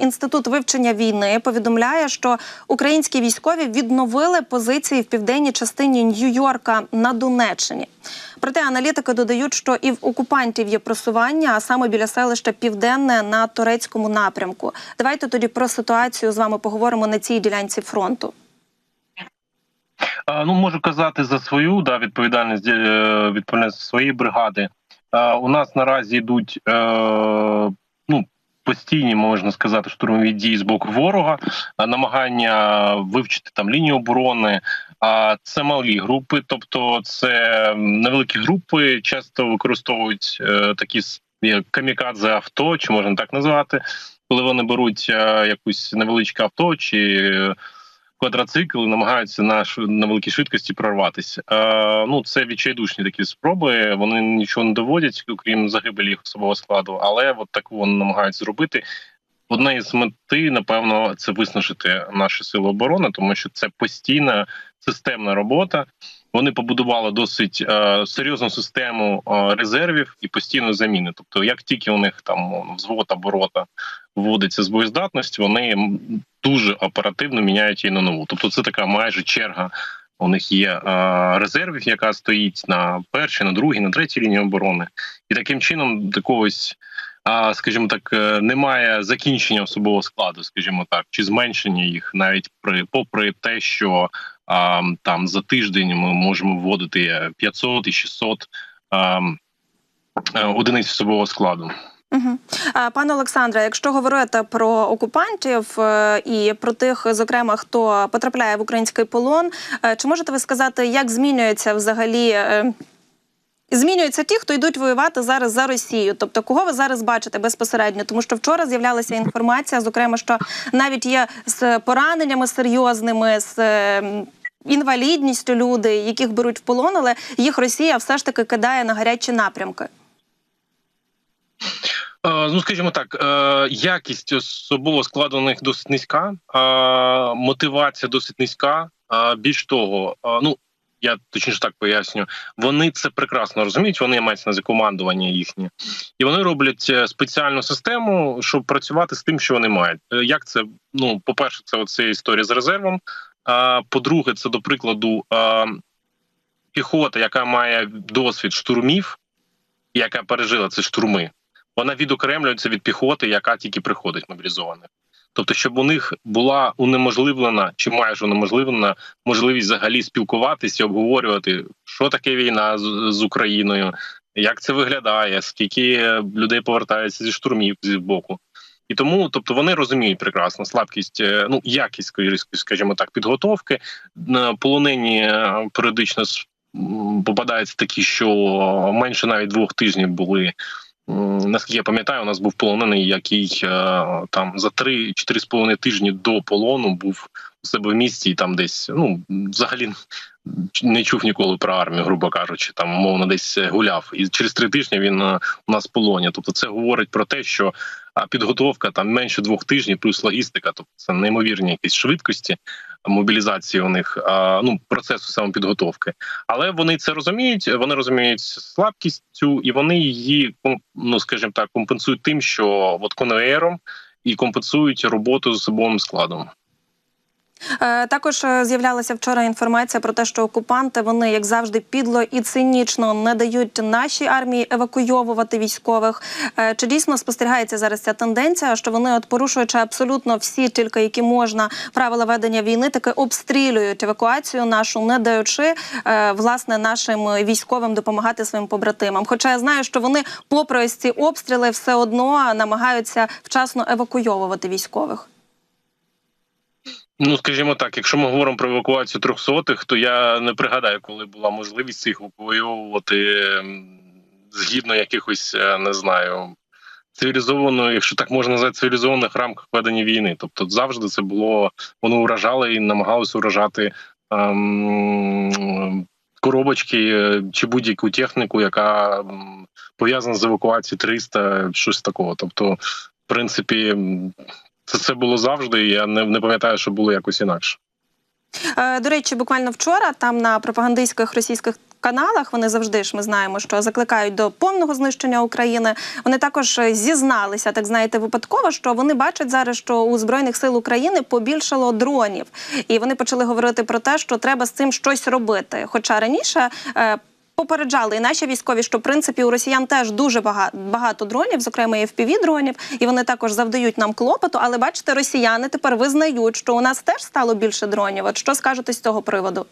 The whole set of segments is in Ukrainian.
інститут вивчення війни повідомляє, що українські військові відновили позиції в південній частині Нью-Йорка на Донеччині. Проте аналітики додають, що і в окупантів є просування, а саме біля селища Південне на турецькому напрямку. Давайте тоді про ситуацію з вами поговоримо на цій ділянці фронту. Ну, можу казати за свою да, відповідальність е, відповідальність своєї бригади. У нас наразі йдуть е, постійні, можна сказати, штурмові дії з боку ворога, а, намагання вивчити там лінію оборони. А це малі групи, тобто це невеликі групи, часто використовують е, такі як камікадзе авто, чи можна так назвати, коли вони беруть е, якусь невеличке авто чи. Квадроцикл і намагаються на на великій швидкості прорватися. Е, ну це відчайдушні такі спроби. Вони нічого не доводять, окрім загибелі їх особового складу, але от таку вони намагаються зробити. Одна із мети, напевно, це виснажити наші сили оборони, тому що це постійна системна робота. Вони побудували досить е, серйозну систему е, резервів і постійної заміни. Тобто, як тільки у них там мовно, взвод або вводиться з боєздатності, вони дуже оперативно міняють її на нову. Тобто, це така майже черга. У них є е, резервів, яка стоїть на першій, на другій, на третій лінії оборони, і таким чином такогось, а скажімо так, е, немає закінчення особового складу, скажімо так, чи зменшення їх навіть при попри те, що а, там за тиждень ми можемо вводити 500 і 600 а, е, одиниць особового складу. Угу. Пане Олександре, якщо говорити про окупантів е, і про тих, зокрема, хто потрапляє в український полон, е, чи можете ви сказати, як змінюється взагалі? е, Змінюються ті, хто йдуть воювати зараз за Росію. Тобто, кого ви зараз бачите безпосередньо? Тому що вчора з'являлася інформація, зокрема, що навіть є з пораненнями серйозними, з е, інвалідністю люди, яких беруть в полон, але їх Росія все ж таки кидає на гарячі напрямки. Е, Ну, скажімо так, е, якість особового складу у них досить низька, е, мотивація досить низька. Більш того, ну я точніше так поясню, вони це прекрасно розуміють. Вони мають на командування їхнє, і вони роблять спеціальну систему, щоб працювати з тим, що вони мають. Як це? Ну, по перше, це оця історія з резервом. По-друге, це до прикладу е, піхота, яка має досвід штурмів, яка пережила ці штурми вона відокремлюється від піхоти, яка тільки приходить мобілізована. Тобто, щоб у них була унеможливлена чи майже унеможливлена можливість взагалі спілкуватися, обговорювати, що таке війна з, з Україною, як це виглядає, скільки людей повертається зі штурмів зі боку. І тому, тобто, вони розуміють прекрасно слабкість, е, ну якість, скажімо так, підготовки. Е, Полонені е, періодично попадаються такі, що менше навіть двох тижнів були Наскільки я пам'ятаю, у нас був полонений, який е, там за 3-4 з половиною тижні до полону був у себе в місті, і там десь ну взагалі не чув ніколи про армію, грубо кажучи, там мовно десь гуляв. І через три тижні він е, у нас в полоні. Тобто, це говорить про те, що підготовка там менше двох тижнів, плюс логістика, тобто це неймовірні якісь швидкості мобілізації у них, ну процесу самопідготовки. Але вони це розуміють. Вони розуміють слабкість цю, і вони її ну скажімо так, компенсують тим, що от конвеєром і компенсують роботу з особовим складом. Е, Також е, з'являлася вчора інформація про те, що окупанти вони, як завжди, підло і цинічно не дають нашій армії евакуйовувати військових. Е, Чи дійсно спостерігається зараз ця тенденція, що вони, от порушуючи абсолютно всі, тільки які можна правила ведення війни, таки обстрілюють евакуацію нашу, не даючи власне нашим військовим допомагати своїм побратимам? Хоча я знаю, що вони, попри ось ці обстріли, все одно намагаються вчасно евакуйовувати військових. Ну, скажімо так, якщо ми говоримо про евакуацію трьохсотих, то я не пригадаю, коли була можливість їх евакуйовувати ем, згідно якихось, е, не знаю, цивілізованої, якщо так можна назвати, цивілізованих рамках ведення війни. Тобто завжди це було, воно уражало і намагалося уражати ем, коробочки е, чи будь-яку техніку, яка пов'язана з евакуацією 300, щось такого. Тобто, в принципі, це, це було завжди. і Я не, не пам'ятаю, що було якось інакше. Е, До речі, буквально вчора там на пропагандистських російських каналах вони завжди ж ми знаємо, що закликають до повного знищення України. Вони також е, зізналися, так знаєте, випадково, що вони бачать зараз, що у збройних сил України побільшало дронів, і вони почали говорити про те, що треба з цим щось робити. Хоча раніше. Попереджали і наші військові, що в принципі у росіян теж дуже багато, багато дронів, зокрема і fpv дронів, і вони також завдають нам клопоту. Але бачите, росіяни тепер визнають, що у нас теж стало більше дронів. От що скажете з цього приводу?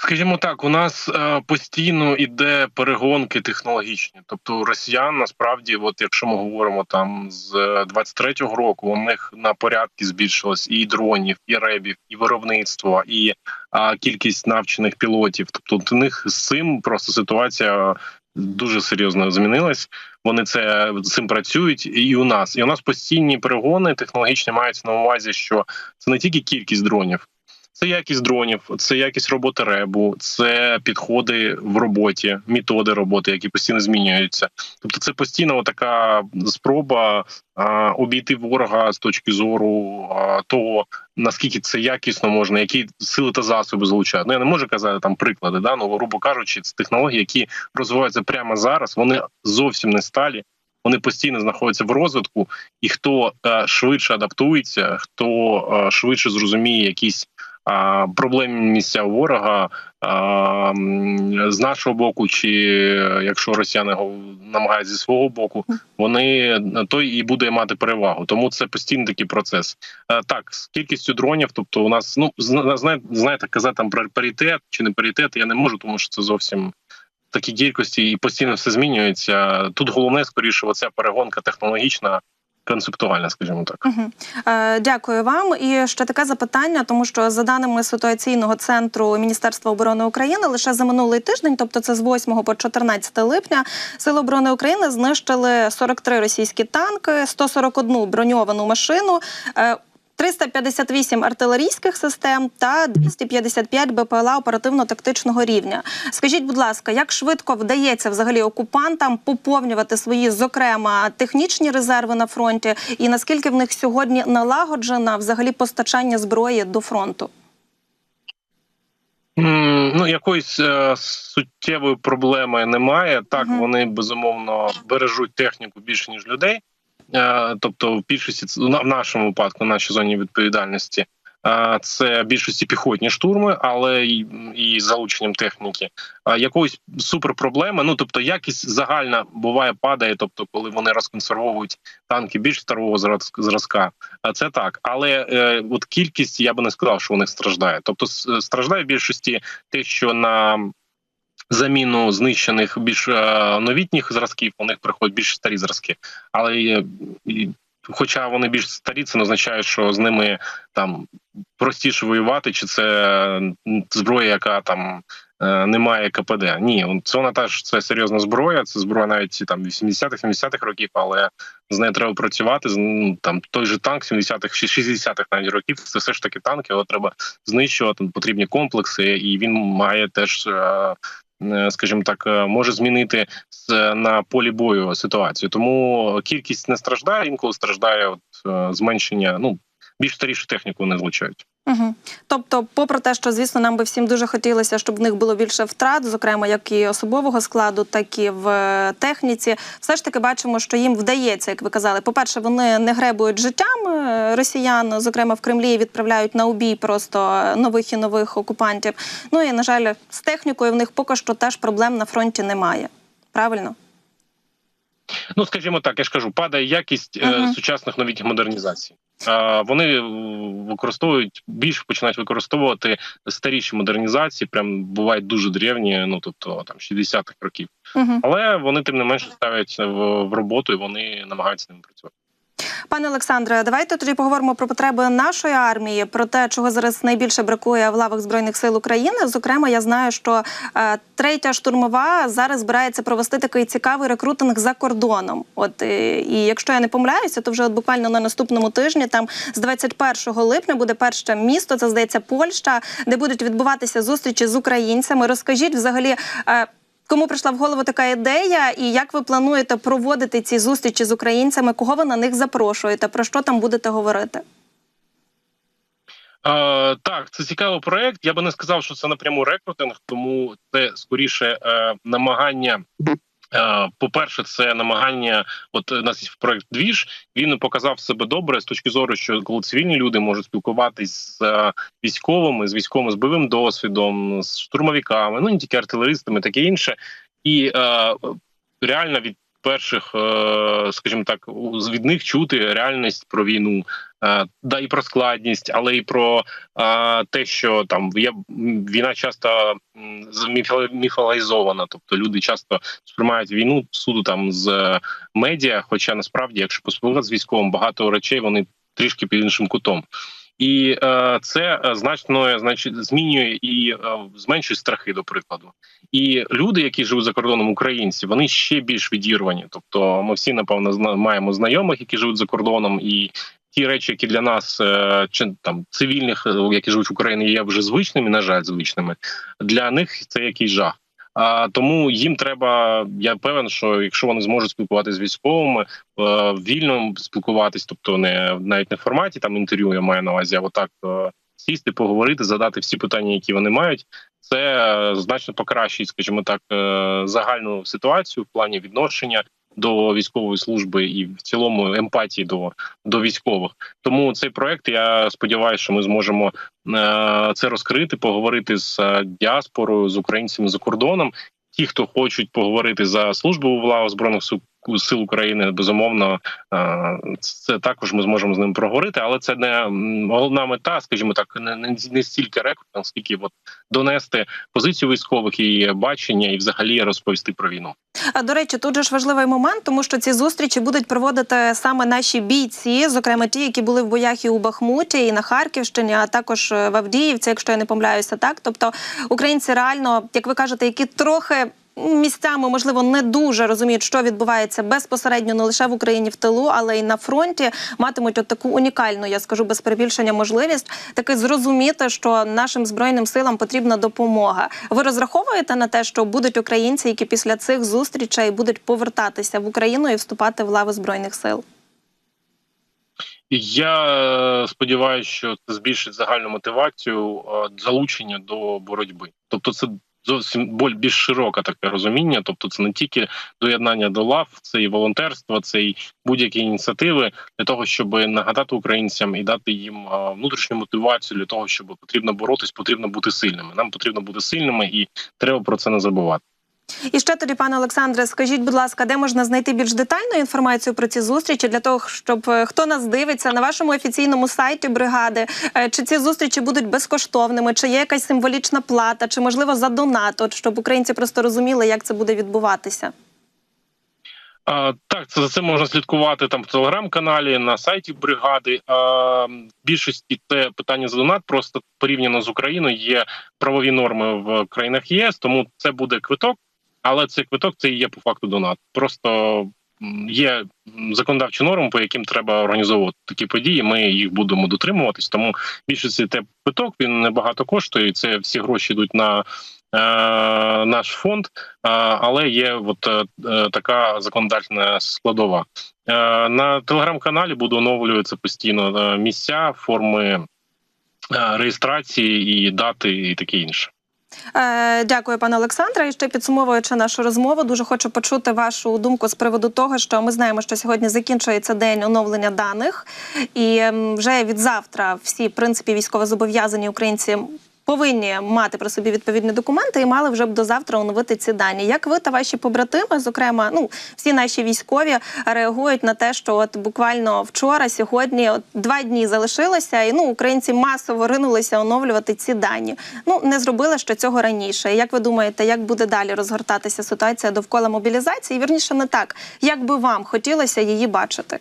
Скажімо так, у нас е, постійно іде перегонки технологічні. Тобто росіян насправді, от якщо ми говоримо там з 23-го року, у них на порядки збільшилось і дронів, і ребів, і виробництво, і е, кількість навчених пілотів. Тобто у них з цим просто ситуація дуже серйозно змінилась. Вони це цим працюють, і у нас. І у нас постійні перегони технологічні мають на увазі, що це не тільки кількість дронів. Це якість дронів, це якість роботи ребу, це підходи в роботі, методи роботи, які постійно змінюються. Тобто, це постійно така спроба а, обійти ворога з точки зору а, того, наскільки це якісно можна, які сили та засоби залучати. Ну я не можу казати там приклади, да ну грубо кажучи, це технології, які розвиваються прямо зараз. Вони зовсім не сталі. Вони постійно знаходяться в розвитку, і хто е, швидше адаптується, хто е, швидше зрозуміє якісь проблемні місця ворога з нашого боку, чи якщо росіяни намагаються зі свого боку, вони той і буде мати перевагу. Тому це постійний такий процес. Так, з кількістю дронів, тобто у нас ну зна- знаєте, казати там про паритет чи не паритет, я не можу, тому що це зовсім. Такі кількості і постійно все змінюється. Тут головне скоріше, оця перегонка технологічна, концептуальна, скажімо так. Угу. Е, дякую вам. І ще таке запитання, тому що за даними ситуаційного центру Міністерства оборони України, лише за минулий тиждень, тобто це з 8 по 14 липня, Сили оборони України знищили 43 російські танки, 141 броньовану машину. е, 358 артилерійських систем та 255 БПЛА оперативно-тактичного рівня. Скажіть, будь ласка, як швидко вдається взагалі окупантам поповнювати свої, зокрема, технічні резерви на фронті, і наскільки в них сьогодні налагоджено взагалі постачання зброї до фронту? Ну, якоїсь е, суттєвої проблеми немає. Так, Мгм. вони безумовно бережуть техніку більше ніж людей. Е, тобто, в більшості в нашому випадку, в нашій зоні відповідальності, е, це більшості піхотні штурми, але і, і залученням техніки. Якоїсь суперпроблеми, ну тобто, якість загальна буває падає. Тобто, коли вони розконсервовують танки більш старого зразк- зразка, а це так. Але е, от кількість я би не сказав, що у них страждає. Тобто, страждає в більшості те, що на заміну знищених більш е, новітніх зразків у них приходять більш старі зразки, але хоча вони більш старі, це не означає, що з ними там простіше воювати, чи це зброя, яка там. е, Немає КПД. Ні, це вона теж це серйозна зброя. Це зброя навіть там 80-х, 70-х років, але з нею треба працювати. Ну, Там той же танк 70-х, чи 60-х навіть років. Це все ж таки танк, його треба знищувати. Потрібні комплекси, і він має теж. Е, е, Скажімо так, е, може змінити з- на полі бою ситуацію. Тому кількість не страждає, інколи страждає от е, зменшення. Ну більш старішу техніку не злучають. Угу. Тобто, попри те, що звісно, нам би всім дуже хотілося, щоб в них було більше втрат, зокрема як і особового складу, так і в е, техніці, все ж таки бачимо, що їм вдається, як ви казали. По-перше, вони не гребують життям е, росіян, зокрема в Кремлі, відправляють на убій просто е, нових і нових окупантів. Ну і на жаль, з технікою в них поки що теж проблем на фронті немає. Правильно? Ну скажімо так, я ж кажу, падає якість е, Мгм. сучасних новітніх модернізацій. Е, вони е, використовують більше починають використовувати старіші модернізації, прям бувають дуже древні, ну тобто там 60-х років. Угу. Але вони тим не менше ставлять в, в роботу і вони намагаються ним ними працювати. Пане Олександре, давайте тоді поговоримо про потреби нашої армії, про те, чого зараз найбільше бракує в лавах збройних сил України. Зокрема, я знаю, що е, третя штурмова зараз збирається провести такий цікавий рекрутинг за кордоном. От е, і якщо я не помиляюся, то вже от буквально на наступному тижні, там з 21 липня, буде перше місто. Це здається Польща, де будуть відбуватися зустрічі з українцями. Розкажіть взагалі. Е, Кому прийшла в голову така ідея, і як ви плануєте проводити ці зустрічі з українцями? Кого ви на них запрошуєте? Про що там будете говорити? Е, так, це цікавий проект. Я би не сказав, що це напряму рекрутинг, тому це скоріше е, намагання. Е, По-перше, це намагання. От у нас є проект Двіж. Він показав себе добре з точки зору, що коли цивільні люди можуть спілкуватись з е, військовими, з військовими з бойовим досвідом, з штурмовиками, ну не тільки артилеристами, таке інше, і е, реально від перших, е, скажімо так, від них чути реальність про війну, е, да і про складність, але і про е, те, що там є війна часто м, зміфо- міфологізована, тобто люди часто сприймають війну суду там з медіа. Хоча насправді, якщо поспілкуватися з військовим, багато речей вони трішки під іншим кутом. І е, це е, значно значить змінює і е, зменшує страхи, до прикладу. І люди, які живуть за кордоном, українці, вони ще більш відірвані. Тобто, ми всі напевно маємо знайомих, які живуть за кордоном, і ті речі, які для нас чи там цивільних, які живуть в Україні, є вже звичними, на жаль, звичними. Для них це якийсь жах. А тому їм треба. Я певен, що якщо вони зможуть спілкуватися з військовими, е, вільно спілкуватись, тобто не навіть не в форматі там інтерв'ю, я маю на увазі, а отак е, сісти, поговорити, задати всі питання, які вони мають. Це е, значно покращить, скажімо так, загальну ситуацію в плані відношення до військової служби і в цілому емпатії до, до військових. Тому цей проект я сподіваюся, що ми зможемо е, це розкрити, поговорити з е, діаспорою, з українцями за кордоном. Ті, хто хочуть поговорити за службу у лавах збройних Сил- сил України, безумовно, е, це також ми зможемо з ним проговорити, але це не головна мета, скажімо так, не, не, стільки рекрутинг, скільки от донести позицію військових і бачення, і взагалі розповісти про війну. А, До речі, тут же ж важливий момент, тому що ці зустрічі будуть проводити саме наші бійці, зокрема ті, які були в боях і у Бахмуті, і на Харківщині, а також е, в Авдіївці, якщо я не помиляюся, так тобто українці реально, як ви кажете, які трохи. Місцями можливо не дуже розуміють, що відбувається безпосередньо не лише в Україні в тилу, але й на фронті. Матимуть от таку унікальну, я скажу без перебільшення, можливість таки зрозуміти, що нашим збройним силам потрібна допомога. Ви розраховуєте на те, що будуть українці, які після цих зустрічей будуть повертатися в Україну і вступати в лави збройних сил? Я е, сподіваюся, що це збільшить загальну мотивацію е, залучення до боротьби. Тобто, це зовсім боль- більш широке таке розуміння. Тобто, це не тільки доєднання до лав, це і волонтерство, це і будь-які ініціативи для того, щоб нагадати українцям і дати їм внутрішню мотивацію для того, щоб потрібно боротись, потрібно бути сильними. Нам потрібно бути сильними, і треба про це не забувати. І ще тоді, пане Олександре, скажіть, будь ласка, де можна знайти більш детальну інформацію про ці зустрічі для того, щоб е, хто нас дивиться на вашому офіційному сайті бригади, е, чи ці зустрічі будуть безкоштовними, чи є якась символічна плата, чи можливо за донат, от щоб українці просто розуміли, як це буде відбуватися? А, так, це за це можна слідкувати там в телеграм-каналі, на сайті бригади. А, більшості це питання за донат. Просто порівняно з Україною є правові норми в країнах ЄС, тому це буде квиток, але цей квиток це і є по факту донат. Просто є законодавчі норми, по яким треба організовувати такі події. Ми їх будемо дотримуватись. Тому більшості це квиток він небагато коштує. Це всі гроші йдуть на. е, Наш фонд, е, але є от е, така законодательна складова. На телеграм-каналі буде оновлюватися постійно місця, форми реєстрації і дати, і таке інше. Е, дякую, пане Олександре. І ще підсумовуючи нашу розмову, дуже хочу почути вашу думку з приводу того, що ми знаємо, що сьогодні закінчується день оновлення даних, і вже від завтра всі в принципі військовозобов'язані українці. Повинні мати при собі відповідні документи і мали вже б до завтра оновити ці дані. Як ви та ваші побратими, зокрема, ну всі наші військові реагують на те, що от буквально вчора, сьогодні, от два дні залишилося, і ну українці масово ринулися оновлювати ці дані. Ну не зробили ще цього раніше. Як ви думаєте, як буде далі розгортатися ситуація довкола мобілізації? Вірніше не так, як би вам хотілося її бачити?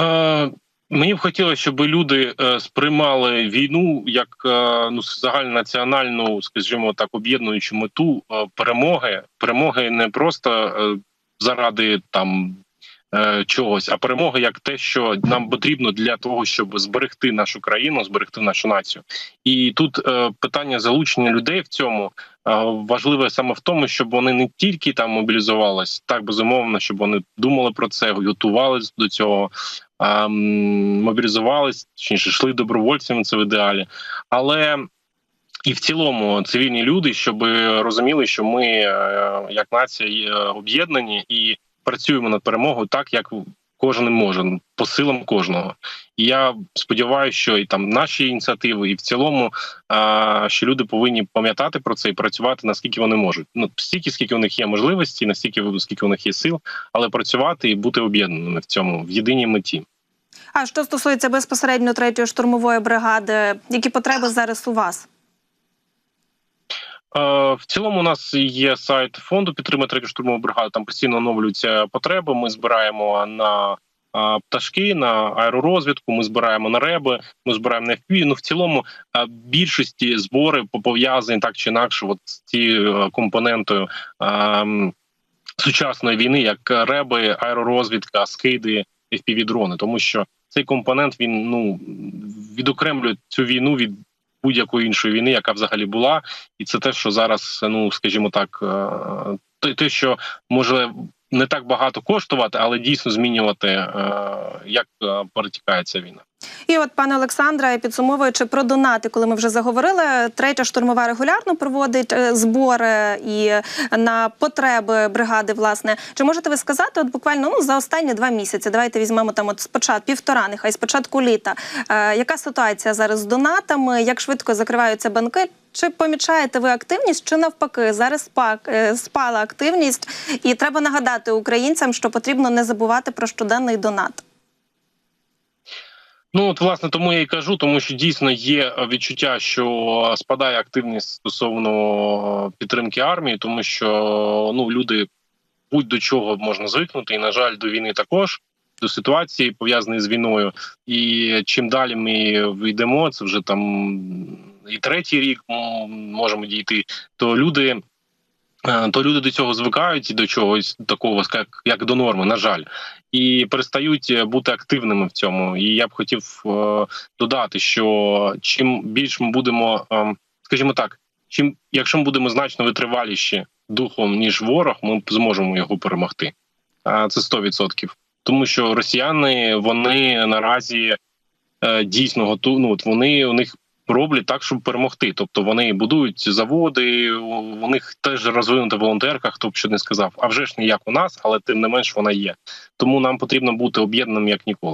Е, Мені б хотілося, щоб люди е, сприймали війну як е, ну загальнонаціональну, скажімо так, об'єднуючу мету е, перемоги. Перемоги не просто заради там чогось, а перемога як те, що нам потрібно для того, щоб зберегти нашу країну, зберегти нашу націю. І тут питання залучення людей в цьому важливе саме в тому, щоб вони не тільки там мобілізувались, так безумовно, щоб вони думали про це, готувалися до цього, мобілізувались, точніше, йшли добровольцями. Це в ідеалі, але і в цілому цивільні люди, щоб розуміли, що ми е, як нація є об'єднані і працюємо над перемогою так, як кожен може по силам кожного. І я сподіваюся, що і там наші ініціативи, і в цілому, е, що люди повинні пам'ятати про це і працювати наскільки вони можуть. Ну стільки, скільки у них є можливості, настільки скільки у них є сил, але працювати і бути об'єднаними в цьому в єдиній меті. А що стосується безпосередньо третьої штурмової бригади, які потреби зараз у вас? Е, В цілому у нас є сайт фонду підтримки третю штурмову бригаду. Там постійно оновлюються потреби. Ми збираємо на е, пташки, на аеророзвідку. Ми збираємо на реби. Ми збираємо на FPV. Ну в цілому е, більшості збори пов'язані так чи інакше, от з цією компонентою сучасної війни, як реби, аеророзвідка, скиди, fpv дрони, тому що цей компонент він ну відокремлює цю війну від будь-якої іншої війни, яка взагалі була, і це те, що зараз, ну скажімо так, е, те, те, що може не так багато коштувати, але дійсно змінювати, е, як е, перетікає ця війна. І от, пане Олександре, підсумовуючи про донати, коли ми вже заговорили, третя штурмова регулярно проводить е, збори і на потреби бригади. Власне, чи можете ви сказати, от буквально ну за останні два місяці? Давайте візьмемо там от спочатку півтора, нехай спочатку літа. Е, яка ситуація зараз з донатами? Як швидко закриваються банки? Чи помічаєте ви активність, чи навпаки зараз е, спала активність? І треба нагадати українцям, що потрібно не забувати про щоденний донат. Ну от власне тому я і кажу, тому що дійсно є відчуття, що спадає активність стосовно підтримки армії, тому що ну люди будь до чого можна звикнути, і на жаль, до війни також. До ситуації пов'язаної з війною, і чим далі ми війдемо, це вже там і третій рік можемо дійти. То люди, е, то люди до цього звикають і до чогось такого, як, як до норми, на жаль, і перестають бути активними в цьому. І я б хотів е, додати, що чим більш ми будемо, е, скажімо так, чим якщо ми будемо значно витриваліші духом ніж ворог, ми зможемо його перемогти. Е, Це 100%. Тому що росіяни вони наразі е, дійсно готу, ну, от вони у них роблять так, щоб перемогти. Тобто вони будують заводи, у них теж розвинута волонтерка, хто б що не сказав. А вже ж не як у нас, але тим не менш вона є. Тому нам потрібно бути об'єднаним як ніколи.